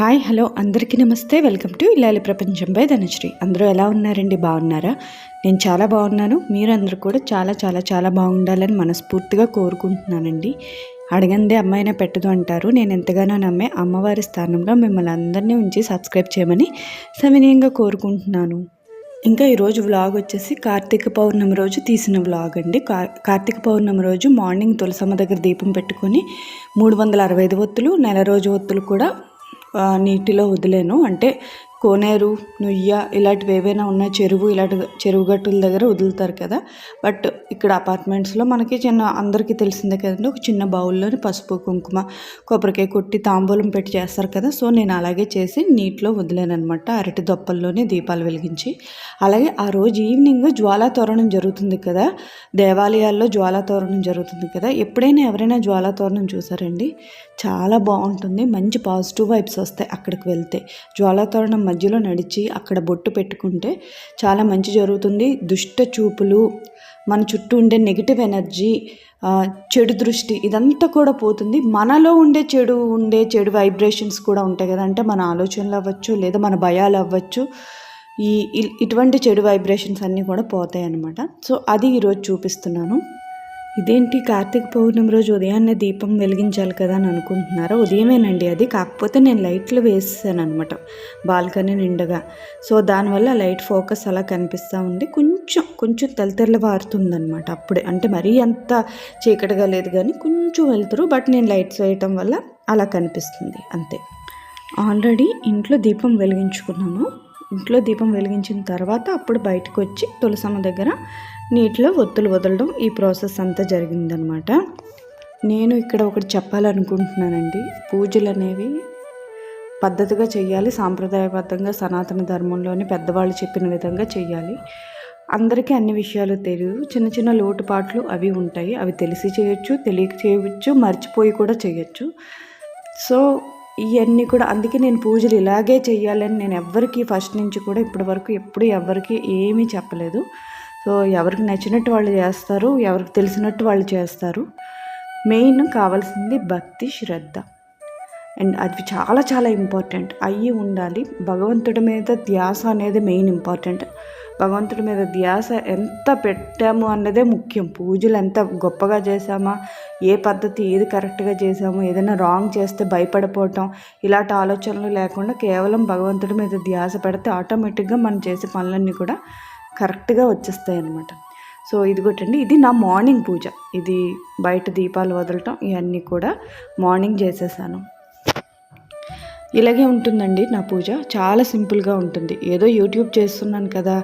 Hi hello అందరికీ నమస్తే. Welcome to ఇల్లాలి ప్రపంచం బై ధనశ్రీ. అందరూ ఎలా ఉన్నారండి? బాగున్నారా? నేను చాలా బాగున్నాను. మీరందరూ కూడా చాలా చాలా చాలా బాగుండాలని మనస్ఫూర్తిగా కోరుకుంటున్నానండి. అడగందే అమ్మాయినే పెట్టదు అంటారు. నేను ఎంతగానో నమ్మే అమ్మవారి స్థానంలో మిమ్మల్ని అందరినీ ఉంచి సబ్స్క్రైబ్ చేయమని సవినయంగా కోరుకుంటున్నాను. ఇంకా ఈరోజు వ్లాగ్ వచ్చేసి కార్తీక పౌర్ణమి రోజు తీసిన వ్లాగ్ అండి. కా- కార్తీక పౌర్ణమి రోజు మార్నింగ్ తులసమ్మ దగ్గర దీపం పెట్టుకొని మూడు వందల అరవై ఐదు ఒత్తులు నెల రోజు ఒత్తులు కూడా నీటిలో వదిలేను. అంటే కోనేరు నుయ్య ఇలాంటివి ఏవైనా ఉన్న చెరువు ఇలాంటి చెరువు గట్టుల దగ్గర వదులుతారు కదా. బట్ ఇక్కడ అపార్ట్మెంట్స్లో మనకి చిన్న అందరికీ తెలిసిందే కదండి ఒక చిన్న బౌల్లోని పసుపు కుంకుమ కొబ్బరికాయ కొట్టి తాంబూలం పెట్టి చేస్తారు కదా. సో నేను అలాగే చేసి నీటిలో వదిలేనమాట అరటి దొప్పల్లోనే దీపాలు వెలిగించి. అలాగే ఆ రోజు ఈవినింగ్ జ్వాలా తోరణం జరుగుతుంది కదా. దేవాలయాల్లో జ్వాలా తోరణం జరుగుతుంది కదా. ఎప్పుడైనా ఎవరైనా జ్వాలా తోరణం చూసారండి? చాలా బాగుంటుంది మంచి పాజిటివ్ వైబ్స్ వస్తాయి అక్కడికి వెళ్తే. జ్వాలా తోరణం మధ్యలో నడిచి అక్కడ బొట్టు పెట్టుకుంటే చాలా మంచి జరుగుతుంది. దుష్ట చూపులు మన చుట్టూ ఉండే నెగిటివ్ ఎనర్జీ చెడు దృష్టి ఇదంతా కూడా పోతుంది. మనలో ఉండే చెడు ఉండే చెడు వైబ్రేషన్స్ కూడా ఉంటాయి కదా. అంటే మన ఆలోచనలు అవ్వచ్చు లేదా మన భయాలు అవ్వచ్చు ఈ ఇటువంటి చెడు వైబ్రేషన్స్ అన్నీ కూడా పోతాయి అన్నమాట. సో అది ఈరోజు చూపిస్తున్నాను. ఇదేంటి? కార్తీక పౌర్ణమి రోజు ఉదయాన్నే దీపం వెలిగించాలి కదా అని అనుకుంటున్నారా? ఉదయమేనండి అది. కాకపోతే నేను లైట్లు వేసాను అనమాట బాల్కనీ నిండగా. సో దానివల్ల లైట్ ఫోకస్ అలా కనిపిస్తూ ఉంది. కొంచెం కొంచెం తెల్లతెల్ల వారుతుందనమాట అప్పుడే. అంటే మరీ అంత చీకటిగా లేదు కానీ కొంచెం వెళ్తారు బట్ నేను లైట్స్ వేయటం వల్ల అలా కనిపిస్తుంది. అంతే. ఆల్రెడీ ఇంట్లో దీపం వెలిగించుకున్నాను ఇంట్లో దీపం వెలిగించిన తర్వాత అప్పుడు బయటకు వచ్చి తులసమ్మ దగ్గర నీటిలో ఒత్తులు వదలడం ఈ ప్రాసెస్ అంతా జరిగిందనమాట. నేను ఇక్కడ ఒకటి చెప్పాలనుకుంటున్నానండి. పూజలు అనేవి పద్ధతిగా చేయాలి సాంప్రదాయబద్ధంగా సనాతన ధర్మంలోని పెద్దవాళ్ళు చెప్పిన విధంగా చేయాలి అందరికీ అన్ని విషయాలు తెలియదు చిన్న చిన్న లోటుపాట్లు అవి ఉంటాయి. అవి తెలిసి చేయొచ్చు తెలియక చేయవచ్చు మర్చిపోయి కూడా చేయొచ్చు సో ఇవన్నీ కూడా అందుకే నేను పూజలు ఇలాగే చేయాలని నేను ఎవ్వరికి ఫస్ట్ నుంచి కూడా ఇప్పటి వరకు ఎప్పుడు ఎవరికి ఏమీ చెప్పలేదు. సో ఎవరికి నచ్చినట్టు వాళ్ళు చేస్తారు ఎవరికి తెలిసినట్టు వాళ్ళు చేస్తారు. మెయిన్ కావాల్సింది భక్తి శ్రద్ధ. అండ్ అది చాలా చాలా ఇంపార్టెంట్. అయ్యి ఉండాలి. భగవంతుడి మీద ధ్యాస అనేది మెయిన్ ఇంపార్టెంట్. భగవంతుడి మీద ధ్యాస ఎంత పెట్టాము అన్నదే ముఖ్యం. పూజలు ఎంత గొప్పగా చేసామా ఏ పద్ధతి ఏది కరెక్ట్గా చేసామో ఏదైనా రాంగ్ చేస్తే భయపడిపోవటం ఇలాంటి ఆలోచనలు లేకుండా కేవలం భగవంతుడి మీద ధ్యాస పెడితే ఆటోమేటిక్గా మనం చేసే పనులన్నీ కూడా కరెక్ట్గా వచ్చేస్తాయి అన్నమాట సో ఇది కొట్టండి. ఇది నా మార్నింగ్ పూజ. ఇది బయట దీపాలు వదలటం ఇవన్నీ కూడా మార్నింగ్ చేసేసాను. ఇలాగే ఉంటుందండి నా పూజ. చాలా సింపుల్గా ఉంటుంది. ఏదో యూట్యూబ్ చేస్తున్నాను కదా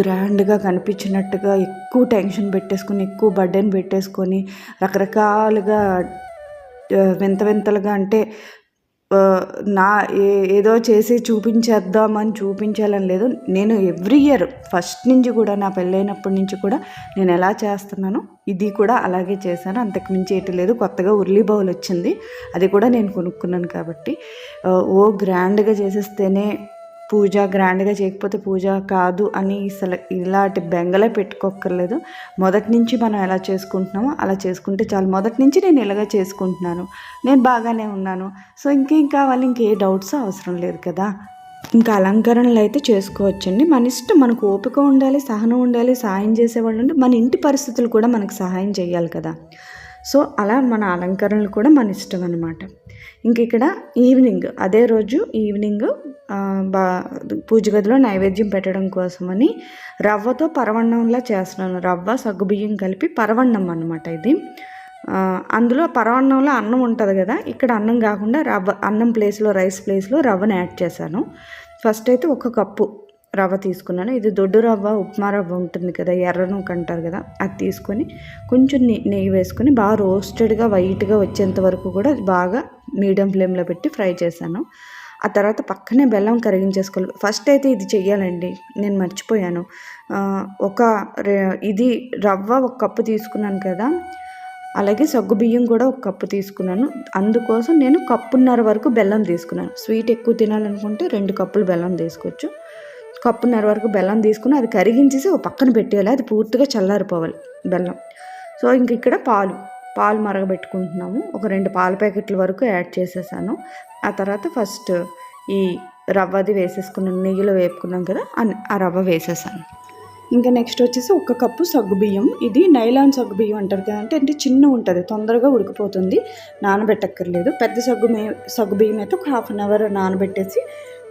గ్రాండ్గా కనిపించినట్టుగా ఎక్కువ టెన్షన్ పెట్టేసుకొని ఎక్కువ బర్డెన్ పెట్టేసుకొని రకరకాలుగా వింత వింతలుగా అంటే నా ఏ- ఏదో చేసి చూపించేద్దామని చూపించాలని లేదు. నేను ఎవ్రీ ఇయర్ ఫస్ట్ నుంచి కూడా నా పెళ్ళైనప్పటి నుంచి కూడా నేను ఎలా చేస్తున్నానో ఇది కూడా అలాగే చేశాను. అంతకు మించి ఏటి లేదు. కొత్తగా ఉర్లీ బౌల్ వచ్చింది. అది కూడా నేను కొనుక్కున్నాను కాబట్టి. ఓ గ్రాండ్గా చేసేస్తేనే పూజ గ్రాండ్గా చేయకపోతే పూజ కాదు అని అసలు ఇలాంటి బెంగలే పెట్టుకోక్కర్లేదు. మొదటి నుంచి మనం ఎలా చేసుకుంటున్నామో అలా చేసుకుంటే చాలు. మొదటి నుంచి నేను ఇలాగా చేసుకుంటున్నాను. నేను బాగానే ఉన్నాను. సో ఇంకేం కావాలి? ఇంకే డౌట్స్ అవసరం లేదు కదా. ఇంకా అలంకరణలు అయితే చేసుకోవచ్చండి. మన ఇష్టం మనకు ఓపిక ఉండాలి సహనం ఉండాలి సహాయం చేసేవాళ్ళు ఉంటే మన ఇంటి పరిస్థితులు కూడా మనకు సహాయం చేయాలి కదా. సో అలా మన అలంకరణలు కూడా మన ఇష్టం అనమాట ఇంక ఇక్కడ ఈవినింగ్ అదే రోజు ఈవినింగ్ బా పూజ గదిలో నైవేద్యం పెట్టడం కోసమని రవ్వతో పరవన్నంలా చేస్తున్నాను. రవ్వ సగ్గుబియ్యం కలిపి పరవన్నం అనమాట ఇది. అందులో పరవన్నంలో అన్నం ఉంటుంది కదా ఇక్కడ అన్నం కాకుండా రవ్వ అన్నం ప్లేస్లో రైస్ ప్లేస్లో రవ్వను యాడ్ చేశాను. ఫస్ట్ అయితే ఒక కప్పు రవ్వ తీసుకున్నాను. ఇది దొడ్డు రవ్వ ఉప్మా రవ్వ ఉంటుంది కదా ఎర్ర నూక అంటారు కదా అది తీసుకొని కొంచెం నెయ్యి వేసుకొని బాగా రోస్టెడ్గా వైట్గా వచ్చేంత వరకు కూడా బాగా మీడియం ఫ్లేమ్లో పెట్టి ఫ్రై చేశాను. ఆ తర్వాత పక్కనే బెల్లం కరిగించేసుకోవాలి. ఫస్ట్ అయితే ఇది చెయ్యాలండి. నేను మర్చిపోయాను. ఒక ఇది రవ్వ ఒక కప్పు తీసుకున్నాను కదా అలాగే సగ్గు బియ్యం కూడా ఒక కప్పు తీసుకున్నాను. అందుకోసం నేను కప్పున్నర వరకు బెల్లం తీసుకున్నాను. స్వీట్ ఎక్కువ తినాలనుకుంటే రెండు కప్పులు బెల్లం తీసుకోవచ్చు. కప్పున్నర వరకు బెల్లం తీసుకుని అది కరిగించేసి ఒక పక్కన పెట్టేయాలి. అది పూర్తిగా చల్లారిపోవాలి బెల్లం. సో ఇంక ఇక్కడ పాలు పాలు మరగబెట్టుకుంటున్నాము. ఒక రెండు పాల ప్యాకెట్ల వరకు యాడ్ చేసేసాను. ఆ తర్వాత ఫస్ట్ ఈ రవ్వది వేసేసుకున్నాం నెయ్యిలో వేపుకున్నాం కదా ఆ రవ్వ వేసేసాను. ఇంకా నెక్స్ట్ వచ్చేసి ఒక కప్పు సగ్గుబియ్యం ఇది నైలాన్ సగ్గుబియ్యం అంటారు కదంటే అంటే చిన్న ఉంటుంది తొందరగా ఉడికిపోతుంది నానబెట్టక్కర్లేదు. పెద్ద సగ్గు సగ్గుబియ్యం అయితే ఒక హాఫ్ అన్ అవర్ నానబెట్టేసి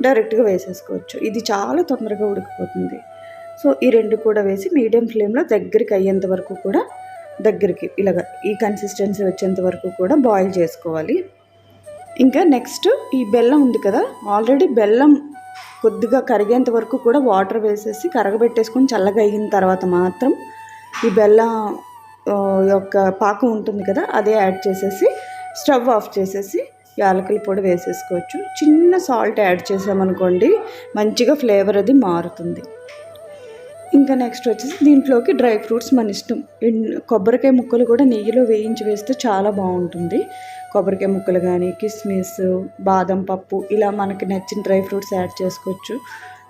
డైరెక్ట్గా వేసేసుకోవచ్చు. ఇది చాలా తొందరగా ఉడికిపోతుంది. సో ఈ రెండు కూడా వేసి మీడియం ఫ్లేమ్లో దగ్గరికి అయ్యేంత వరకు కూడా దగ్గరికి ఇలాగ ఈ కన్సిస్టెన్సీ వచ్చేంత వరకు కూడా బాయిల్ చేసుకోవాలి. ఇంకా నెక్స్ట్ ఈ బెల్లం ఉంది కదా ఆల్రెడీ బెల్లం కొద్దిగా కరిగేంత వరకు కూడా వాటర్ వేసేసి కరగబెట్టేసుకొని చల్లగా అయిన తర్వాత మాత్రం ఈ బెల్లం యొక్క పాకం ఉంటుంది కదా అదే యాడ్ చేసేసి స్టవ్ ఆఫ్ చేసేసి యాలకుల పొడి వేసేసుకోవచ్చు. చిన్న సాల్ట్ యాడ్ చేసామనుకోండి మంచిగా ఫ్లేవర్ అది మారుతుంది. ఇంకా నెక్స్ట్ వచ్చేసి దీంట్లోకి డ్రై ఫ్రూట్స్ మన ఇష్టం. కొబ్బరికాయ ముక్కలు కూడా నెయ్యిలో వేయించి వేస్తే చాలా బాగుంటుంది. కొబ్బరికాయ ముక్కలు కానీ కిస్మిస్ బాదం పప్పు ఇలా మనకి నచ్చిన డ్రై ఫ్రూట్స్ యాడ్ చేసుకోవచ్చు.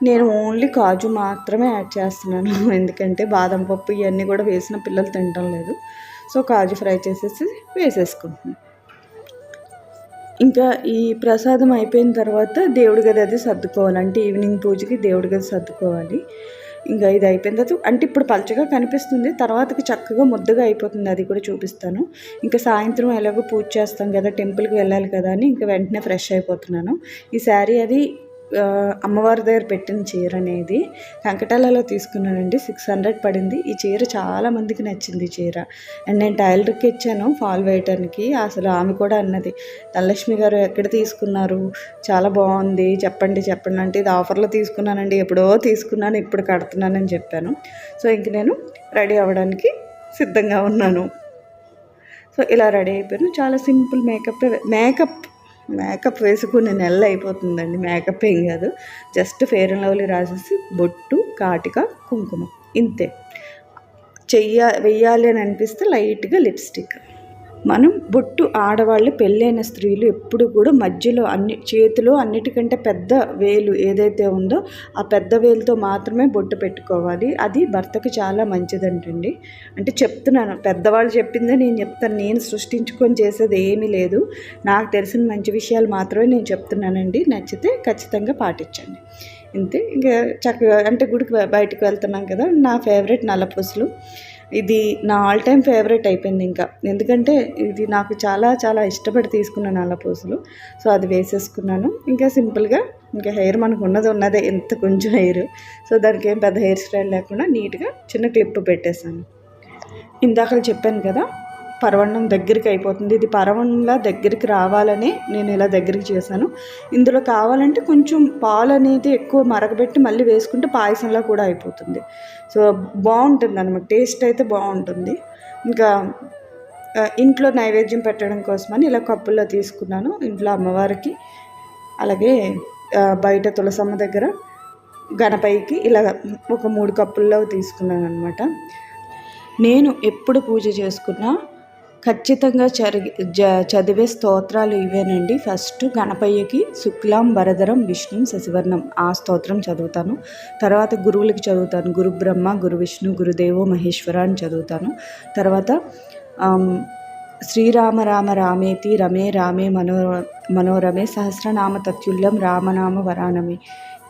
నేను ఓన్లీ కాజు మాత్రమే యాడ్ చేస్తున్నాను. ఎందుకంటే బాదం పప్పు ఇవన్నీ కూడా వేసిన పిల్లలు తింటం లేదు. సో కాజు ఫ్రై చేసేసి వేసేసుకుంటున్నాను. ఇంకా ఈ ప్రసాదం అయిపోయిన తర్వాత దేవుడి గది అది సర్దుకోవాలి. అంటే ఈవినింగ్ పూజకి దేవుడి గది సర్దుకోవాలి. ఇంకా ఇది అయిపోయిన తర్వాత అంటే ఇప్పుడు పలచగా కనిపిస్తుంది. తర్వాతకి చక్కగా ముద్దగా అయిపోతుంది. అది కూడా చూపిస్తాను. ఇంకా సాయంత్రం ఎలాగో పూజ చేస్తాం కదా టెంపుల్కి వెళ్ళాలి కదా అని ఇంకా వెంటనే ఫ్రెష్ అయిపోతున్నాను. ఈ శారీ అది అమ్మవారి దగ్గర పెట్టిన చీర అనేది కంకటాలలో తీసుకున్నానండి. సిక్స్ హండ్రెడ్ పడింది. ఈ చీర చాలా మందికి నచ్చింది చీర. అండ్ నేను టైలర్కి ఇచ్చాను ఫాల్ వేయటానికి. అసలు ఆమె కూడా అన్నది ధనలక్ష్మి గారు ఎక్కడ తీసుకున్నారు? చాలా బాగుంది. చెప్పండి చెప్పండి అంటే ఇది ఆఫర్లో తీసుకున్నానండి. ఎప్పుడో తీసుకున్నాను ఇప్పుడు కడుతున్నానని చెప్పాను. సో ఇంక నేను రెడీ అవ్వడానికి సిద్ధంగా ఉన్నాను. సో ఇలా రెడీ అయిపోయాను. చాలా సింపుల్ మేకప్ మేకప్ మేకప్ వేసుకుని నెల అయిపోతుందండి. మేకప్ ఏం కాదు. జస్ట్ ఫేర్ అండ్ లవ్లీ రాసేసి బొట్టు కాటిక కుంకుమ. ఇంతే. చెయ్య వెయ్యాలి అని అనిపిస్తే లైట్గా లిప్స్టిక్. మనం బొట్టు ఆడవాళ్ళు పెళ్ళైన స్త్రీలు ఎప్పుడు కూడా మధ్యలో అన్ని చేతిలో అన్నిటికంటే పెద్ద వేలు ఏదైతే ఉందో ఆ పెద్ద వేలుతో మాత్రమే బొట్టు పెట్టుకోవాలి. అది భర్తకు చాలా మంచిదంటండి. అంటే చెప్తున్నాను పెద్దవాళ్ళు చెప్పిందే నేను చెప్తాను నేను సృష్టించుకొని చేసేది ఏమీ లేదు. నాకు తెలిసిన మంచి విషయాలు మాత్రమే నేను చెప్తున్నానండి. నచ్చితే ఖచ్చితంగా పాటించండి. ఇంతే ఇంకా చక్కగా అంటే గుడికి బయటకు వెళ్తున్నాం కదా నా ఫేవరెట్ నల్లపూసలు. ఇది నా ఆల్ టైమ్ ఫేవరెట్ అయిపోయింది ఇంకా. ఎందుకంటే ఇది నాకు చాలా చాలా ఇష్టపడి తీసుకున్నాను అలా పూసలు. సో అది వేసేసుకున్నాను. ఇంకా సింపుల్గా ఇంకా హెయిర్ మనకు ఉన్నది ఉన్నదే ఎంత కొంచెం హెయిర్ సో దానికి ఏం పెద్ద హెయిర్ స్టైల్ లేకుండా నీట్గా చిన్న క్లిప్ పెట్టేశాను. ఇందాక చెప్పాను కదా పరవన్నం దగ్గరికి అయిపోతుంది. ఇది పరవన్నంలా దగ్గరికి రావాలని నేను ఇలా దగ్గరికి చేశాను. ఇందులో కావాలంటే కొంచెం పాలు అనేది ఎక్కువ మరగబెట్టి మళ్ళీ వేసుకుంటే పాయసంలా కూడా అయిపోతుంది. సో బాగుంటుంది అనమాట టేస్ట్ అయితే బాగుంటుంది. ఇంకా ఇంట్లో నైవేద్యం పెట్టడం కోసమని ఇలా కప్పుల్లో తీసుకున్నాను ఇంట్లో అమ్మవారికి. అలాగే బయట తులసమ్మ దగ్గర గణపైకి ఇలా ఒక మూడు కప్పుల్లో తీసుకున్నాను అనమాట నేను ఎప్పుడు పూజ చేసుకున్నా ఖచ్చితంగా చరిగి జ చదివే స్తోత్రాలు ఇవేనండి. ఫస్ట్ గణపయ్యకి శుక్లాం వరదరం విష్ణు శశివర్ణం. ఆ స్తోత్రం చదువుతాను. తర్వాత గురువులకి చదువుతాను. గురు బ్రహ్మ గురు విష్ణు గురుదేవో మహేశ్వర అని చదువుతాను. తర్వాత శ్రీరామ రామ రామేతి రమే రామే మనో మనోరమే సహస్రనామ తత్యుల్యం రామనామ వరానమే.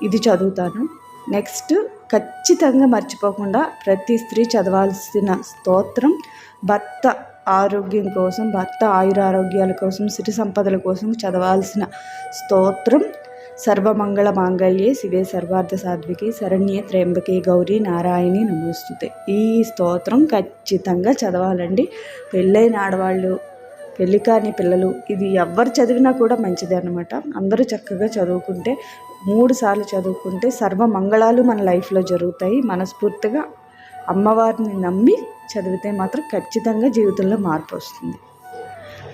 ఇది చదువుతాను. నెక్స్ట్ ఖచ్చితంగా మర్చిపోకుండా ప్రతి స్త్రీ చదవాల్సిన స్తోత్రం భర్త ఆరోగ్యం కోసం భర్త ఆయురారోగ్యాల కోసం సిరి సంపదల కోసం చదవాల్సిన స్తోత్రం. సర్వమంగళ మాంగళ్యే శివే సర్వార్థ సాధ్వికి శరణ్యే త్రయంబకే గౌరీ నారాయణి నమోస్తుతే. ఈ స్తోత్రం ఖచ్చితంగా చదవాలండి. పెళ్ళైన ఆడవాళ్ళు పెళ్ళి కాని పిల్లలు ఇది ఎవ్వరు చదివినా కూడా మంచిది అనమాట అందరూ చక్కగా చదువుకుంటే మూడు సార్లు చదువుకుంటే సర్వ మంగళాలు మన లైఫ్లో జరుగుతాయి. మనస్ఫూర్తిగా అమ్మవారిని నమ్మి చదివితే మాత్రం ఖచ్చితంగా జీవితంలో మార్పు వస్తుంది.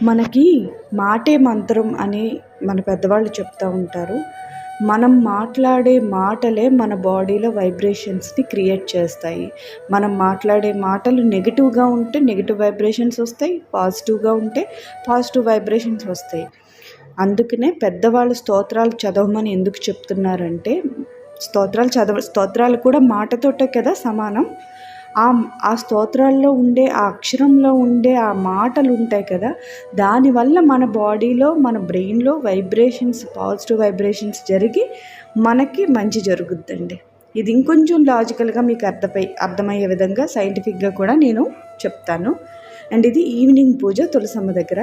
మనకి మాటే మంత్రం అని మన పెద్దవాళ్ళు చెప్తూ ఉంటారు. మనం మాట్లాడే మాటలే మన బాడీలో వైబ్రేషన్స్ని క్రియేట్ చేస్తాయి. మనం మాట్లాడే మాటలు నెగిటివ్గా ఉంటే నెగిటివ్ వైబ్రేషన్స్ వస్తాయి పాజిటివ్గా ఉంటే పాజిటివ్ వైబ్రేషన్స్ వస్తాయి. అందుకనే పెద్దవాళ్ళు స్తోత్రాలు చదవమని ఎందుకు చెప్తున్నారంటే స్తోత్రాలు చదవ స్తోత్రాలు కూడా మాటతోటే కదా సమానం. ఆ ఆ స్తోత్రాల్లో ఉండే ఆ అక్షరంలో ఉండే ఆ మాటలు ఉంటాయి కదా దానివల్ల మన బాడీలో మన బ్రెయిన్లో వైబ్రేషన్స్ పాజిటివ్ వైబ్రేషన్స్ జరిగి మనకి మంచి జరుగుద్దండి. ఇది ఇంకొంచెం లాజికల్గా మీకు అర్థమై అర్థమయ్యే విధంగా సైంటిఫిక్గా కూడా నేను చెప్తాను. అండ్ ఇది ఈవినింగ్ పూజ తులసమ్మ దగ్గర.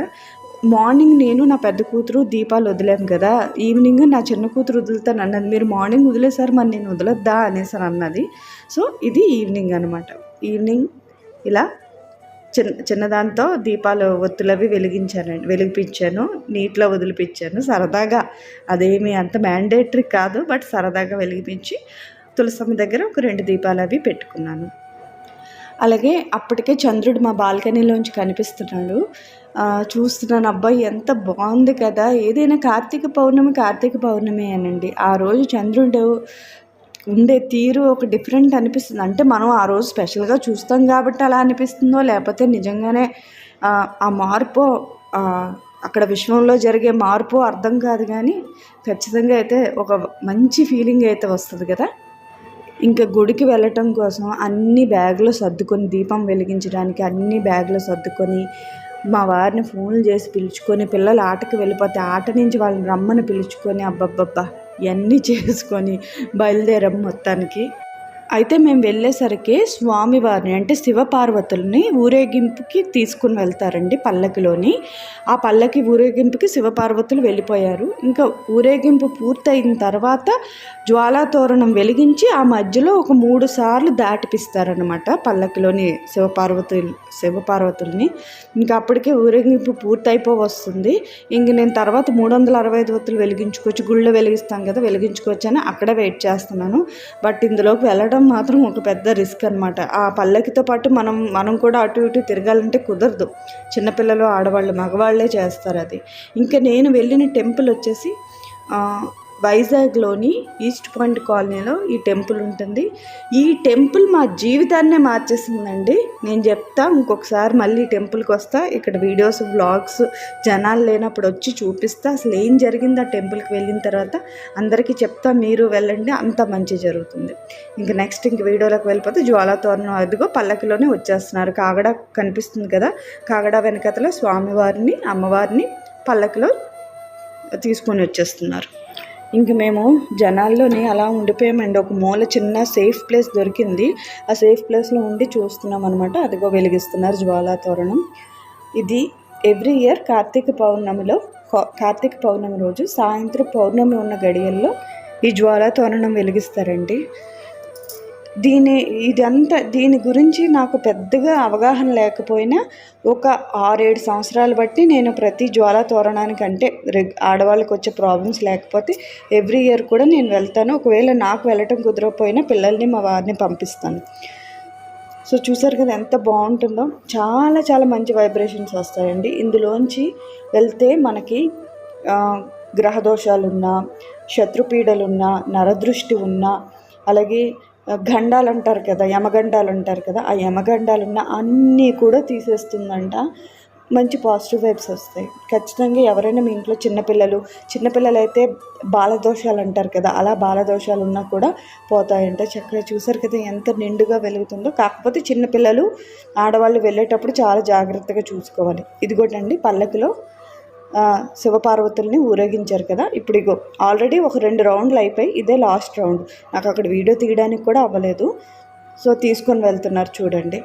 మార్నింగ్ నేను నా పెద్ద కూతురు దీపాలు వదిలాను కదా ఈవినింగ్ నా చిన్న కూతురు వదులుతాను అన్నది. మీరు మార్నింగ్ వదిలేసారు మరి నేను వదలొద్దా అనేసి అన్నది. సో ఇది ఈవినింగ్ అనమాట ఈవినింగ్ ఇలా చిన్న చిన్నదాంతో దీపాలు ఒత్తులవి వెలిగించానండి వెలిగిపించాను నీటిలో వదిలిపించాను. సరదాగా అదేమి అంత మ్యాండేటరీ కాదు బట్ సరదాగా వెలిగిపించి తులసమ్మ దగ్గర ఒక రెండు దీపాలు అవి పెట్టుకున్నాను. అలాగే అప్పటికే చంద్రుడు మా బాల్కనీలోంచి కనిపిస్తున్నాడు. చూస్తున్నాను. అబ్బాయి ఎంత బాగుంది కదా. ఏదైనా కార్తీక పౌర్ణమి కార్తీక పౌర్ణమి అనండి. ఆ రోజు చంద్రుడు ఉండే తీరు ఒక డిఫరెంట్ అనిపిస్తుంది. అంటే మనం ఆ రోజు స్పెషల్గా చూస్తాం కాబట్టి అలా అనిపిస్తుందో లేకపోతే నిజంగానే ఆ, మార్పు అక్కడ విశ్వంలో జరిగే మార్పు అర్థం కాదు కానీ ఖచ్చితంగా అయితే ఒక మంచి ఫీలింగ్ అయితే వస్తుంది కదా. ఇంకా గుడికి వెళ్ళటం కోసం అన్ని బ్యాగులు సర్దుకొని దీపం వెలిగించడానికి అన్ని బ్యాగులు సర్దుకొని మా వారిని ఫోన్లు చేసి పిలుచుకొని పిల్లలు ఆటకి వెళ్ళిపోతే ఆట నుంచి వాళ్ళని రమ్మని పిలుచుకొని అబ్బబ్బబ్బా ఇవన్నీ చేసుకొని బయలుదేరాం మొత్తానికి. అయితే మేము వెళ్ళేసరికి స్వామివారిని అంటే శివపార్వతుల్ని ఊరేగింపుకి తీసుకుని వెళ్తారండి పల్లకిలోని. ఆ పల్లకి ఊరేగింపుకి శివపార్వతులు వెళ్ళిపోయారు. ఇంకా ఊరేగింపు పూర్తయిన తర్వాత జ్వాలాతోరణం వెలిగించి ఆ మధ్యలో ఒక మూడు సార్లు దాటిపిస్తారనమాట పల్లకిలోని శివపార్వతులు శివపార్వతుల్ని. ఇంకా అప్పటికే ఊరేగింపు పూర్తయిపో వస్తుంది ఇంక నేను తర్వాత మూడు వందల అరవై ఐదు వత్తులు వెలిగించుకోవచ్చు గుళ్ళు వెలిగిస్తాం కదా వెలిగించుకోవచ్చు అని అక్కడ వెయిట్ చేస్తున్నాను. బట్ ఇందులోకి వెళ్ళడం మాత్రం ఒక పెద్ద రిస్క్ అనమాట ఆ పల్లకితో పాటు మనం మనం కూడా అటు ఇటు తిరగాలంటే కుదరదు. చిన్నపిల్లలు ఆడవాళ్ళు మగవాళ్ళే చేస్తారు అది. ఇంకా నేను వెళ్ళిన టెంపుల్ వచ్చేసి వైజాగ్లోని ఈస్ట్ పాయింట్ కాలనీలో ఈ టెంపుల్ ఉంటుంది. ఈ టెంపుల్ మా జీవితాన్నే మార్చేసిందండి. నేను చెప్తా ఇంకొకసారి మళ్ళీ టెంపుల్కి వస్తా. ఇక్కడ వీడియోస్ వ్లాగ్స్ జనాలు లేనప్పుడు వచ్చి చూపిస్తా. అసలు ఏం జరిగింది ఆ టెంపుల్కి వెళ్ళిన తర్వాత? అందరికీ చెప్తా మీరు వెళ్ళండి అంత మంచి జరుగుతుంది. ఇంక నెక్స్ట్ ఇంక వీడియోలోకి వెళ్ళిపోతే జ్వాలతోరణం అదిగో పల్లకిలోనే వచ్చేస్తున్నారు. కాగడ కనిపిస్తుంది కదా? కాగడ వెనకతలో స్వామివారిని అమ్మవారిని పల్లకిలో తీసుకొని వచ్చేస్తున్నారు. ఇంక మేము జనాల్లోని అలా ఉండిపోయామండి. ఒక మూల చిన్న సేఫ్ ప్లేస్ దొరికింది. ఆ సేఫ్ ప్లేస్లో ఉండి చూస్తున్నాం అనమాట అదిగో వెలిగిస్తున్నారు జ్వాలా తోరణం. ఇది ఎవ్రీ ఇయర్ కార్తీక పౌర్ణమిలో కా- కార్తీక పౌర్ణమి రోజు సాయంత్రం పౌర్ణమి ఉన్న గడియల్లో ఈ జ్వాలా తోరణం వెలిగిస్తారండి. దీని ఇదంతా దీని గురించి నాకు పెద్దగా అవగాహన లేకపోయినా ఒక ఆరేడు సంవత్సరాలు బట్టి నేను ప్రతి జ్వాలా తోరణానికి అంటే రెగ్ ఆడవాళ్ళకి వచ్చే ప్రాబ్లమ్స్ లేకపోతే ఎవ్రీ ఇయర్ కూడా నేను వెళ్తాను. ఒకవేళ నాకు వెళ్ళటం కుదరకపోయినా పిల్లల్ని మా వారిని పంపిస్తాను. సో చూసారు కదా ఎంత బాగుంటుందో? చాలా చాలా మంచి వైబ్రేషన్స్ వస్తాయండి. ఇందులోంచి వెళ్తే మనకి గ్రహదోషాలున్నా శత్రుపీడలున్నా నరదృష్టి ఉన్నా అలాగే గండాలు అంటారు కదా యమగండాలు అంటారు కదా ఆ యమగండాలు ఉన్న అన్నీ కూడా తీసేస్తుందంట. మంచి పాజిటివ్ వైబ్స్ వస్తాయి. ఖచ్చితంగా ఎవరైనా మీ ఇంట్లో చిన్నపిల్లలు చిన్నపిల్లలు అయితే బాలదోషాలు అంటారు కదా అలా బాలదోషాలు ఉన్నా కూడా పోతాయంట. చక్కగా చూసారు కదా ఎంత నిండుగా వెలుగుతుందో. కాకపోతే చిన్నపిల్లలు ఆడవాళ్ళు వెళ్ళేటప్పుడు చాలా జాగ్రత్తగా చూసుకోవాలి. ఇదిగోటండి పల్లకిలో శివపార్వతుల్ని ఊరేగించారు కదా. ఇప్పుడు ఇగో ఆల్రెడీ ఒక రెండు రౌండ్లు అయిపోయి ఇదే లాస్ట్ రౌండ్. నాకు అక్కడ వీడియో తీయడానికి కూడా అవ్వలేదు. సో తీసుకొని వెళ్తున్నారు చూడండి.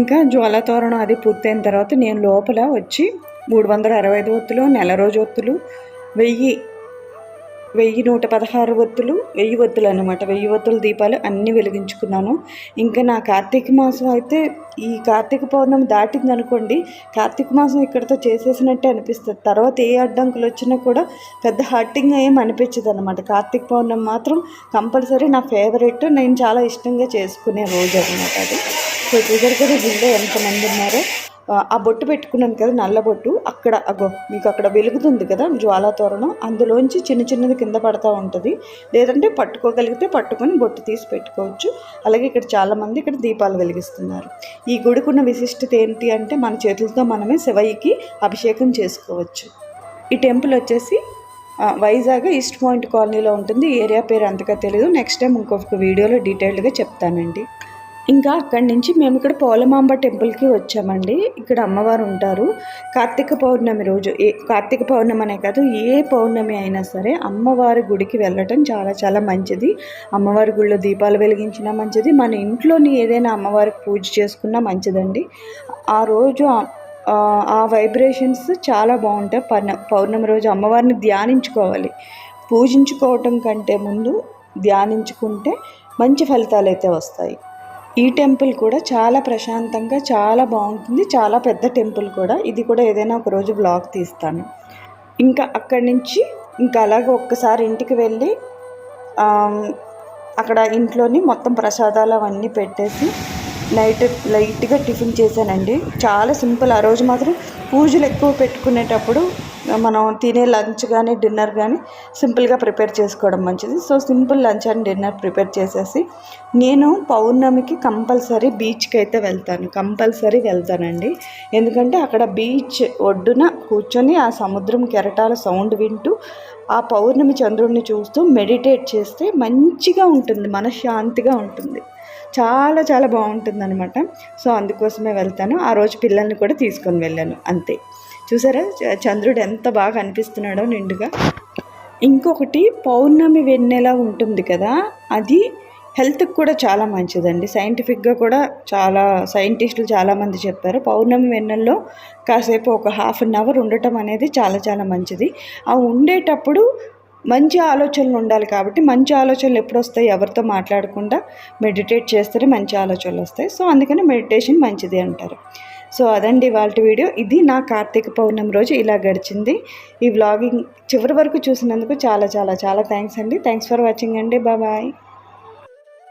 ఇంకా జ్వాలతోరణం అది పూర్తయిన తర్వాత నేను లోపల వచ్చి మూడు వందల అరవై ఐదు ఒత్తులు నెల రోజు ఒత్తులు వెయ్యి వెయ్యి నూట పదహారు ఒత్తులు వెయ్యి ఒత్తులు అనమాట వెయ్యి ఒత్తుల దీపాలు అన్నీ వెలిగించుకున్నాను. ఇంకా నా కార్తీక మాసం అయితే ఈ కార్తీక పౌర్ణమి దాటింది అనుకోండి కార్తీక మాసం ఇక్కడతో చేసేసినట్టే అనిపిస్తుంది. తర్వాత ఏ అడ్డంకులు వచ్చినా కూడా పెద్ద హర్టింగ్ ఏం అనిపించదు అనమాట కార్తీక పౌర్ణమి మాత్రం కంపల్సరీ నా ఫేవరెట్. నేను చాలా ఇష్టంగా చేసుకునే రోజు అనమాట అది. సో చూసారు కదా వీళ్ళు ఎంతమంది ఉన్నారో ఆ బొట్టు పెట్టుకున్నాను కదా నల్ల బొట్టు అక్కడ అగో మీకు అక్కడ వెలుగుతుంది కదా జ్వాలా తోరణం అందులోంచి చిన్న చిన్నది కింద పడతా ఉంటుంది. లేదంటే పట్టుకోగలిగితే పట్టుకొని బొట్టు తీసి పెట్టుకోవచ్చు. అలాగే ఇక్కడ చాలామంది ఇక్కడ దీపాలు వెలిగిస్తున్నారు. ఈ గుడికున్న విశిష్టత ఏంటి అంటే మన చేతులతో మనమే శివయ్యకి అభిషేకం చేసుకోవచ్చు. ఈ టెంపుల్ వచ్చేసి వైజాగ్ ఈస్ట్ పాయింట్ కాలనీలో ఉంటుంది. ఏరియా పేరు అంతగా తెలియదు నెక్స్ట్ టైం ఇంకొక వీడియోలో డీటెయిల్డ్గా చెప్తానండి. ఇంకా అక్కడి నుంచి మేము ఇక్కడ పోలమాంబ టెంపుల్కి వచ్చామండి. ఇక్కడ అమ్మవారు ఉంటారు. కార్తీక పౌర్ణమి రోజు ఏ కార్తీక పౌర్ణమి అనే కాదు ఏ పౌర్ణమి అయినా సరే అమ్మవారి గుడికి వెళ్ళటం చాలా చాలా మంచిది. అమ్మవారి గుడిలో దీపాలు వెలిగించినా మంచిది. మన ఇంట్లోని ఏదైనా అమ్మవారికి పూజ చేసుకున్నా మంచిదండి. ఆ రోజు ఆ వైబ్రేషన్స్ చాలా బాగుంటాయి. పర్ణ పౌర్ణమి రోజు అమ్మవారిని ధ్యానించుకోవాలి. పూజించుకోవటం కంటే ముందు ధ్యానించుకుంటే మంచి ఫలితాలు అయితే వస్తాయి. ఈ టెంపుల్ కూడా చాలా ప్రశాంతంగా చాలా బాగుంటుంది. చాలా పెద్ద టెంపుల్ కూడా. ఇది కూడా ఏదైనా ఒక రోజు బ్లాగ్ తీస్తాను. ఇంకా అక్కడి నుంచి ఇంకా అలాగే ఒక్కసారి ఇంటికి వెళ్ళి అక్కడ ఇంట్లోని మొత్తం ప్రసాదాలు అవన్నీ పెట్టేసి నైట్ లైట్గా టిఫిన్ చేశానండి. చాలా సింపుల్. ఆ రోజు మాత్రం పూజలు ఎక్కువ పెట్టుకునేటప్పుడు మనం తినే లంచ్ కానీ డిన్నర్ కానీ సింపుల్గా ప్రిపేర్ చేసుకోవడం మంచిది. So simple lunch and dinner prepare చేసేసి నేను పౌర్ణమికి కంపల్సరీ బీచ్కి అయితే వెళ్తాను. కంపల్సరీ వెళ్తానండి. ఎందుకంటే అక్కడ బీచ్ ఒడ్డున కూర్చొని ఆ సముద్రం కెరటాల సౌండ్ వింటూ ఆ పౌర్ణమి చంద్రుడిని చూస్తూ మెడిటేట్ చేస్తే మంచిగా ఉంటుంది. మనశ్శాంతిగా ఉంటుంది. చాలా చాలా బాగుంటుంది అనమాట సో అందుకోసమే వెళ్తాను. ఆ రోజు పిల్లల్ని కూడా తీసుకొని వెళ్ళాను. అంతే. చూసారా? చంద్రుడు ఎంత బాగా అనిపిస్తున్నాడో నిండుగా. ఇంకొకటి పౌర్ణమి వెన్నెల ఉంటుంది కదా అది హెల్త్కి కూడా చాలా మంచిదండి. సైంటిఫిక్గా కూడా చాలా సైంటిస్టులు చాలామంది చెప్పారు. పౌర్ణమి వెన్నెల్లో కాసేపు ఒక హాఫ్ అన్ అవర్ ఉండటం అనేది చాలా చాలా మంచిది. ఆ ఉండేటప్పుడు మంచి ఆలోచనలు ఉండాలి కాబట్టి మంచి ఆలోచనలు ఎప్పుడు వస్తాయి ఎవరితో మాట్లాడకుండా మెడిటేట్ చేస్తేనే మంచి ఆలోచనలు వస్తాయి. సో అందుకని మెడిటేషన్ మంచిది అంటారు. సో అదండి వాళ్ళ వీడియో. ఇది నా కార్తీక పౌర్ణమి రోజు ఇలా గడిచింది. ఈ వ్లాగింగ్ చివరి వరకు చూసినందుకు చాలా చాలా చాలా థ్యాంక్స్ అండి. థ్యాంక్స్ ఫర్ వాచింగ్ అండి. బాయ్.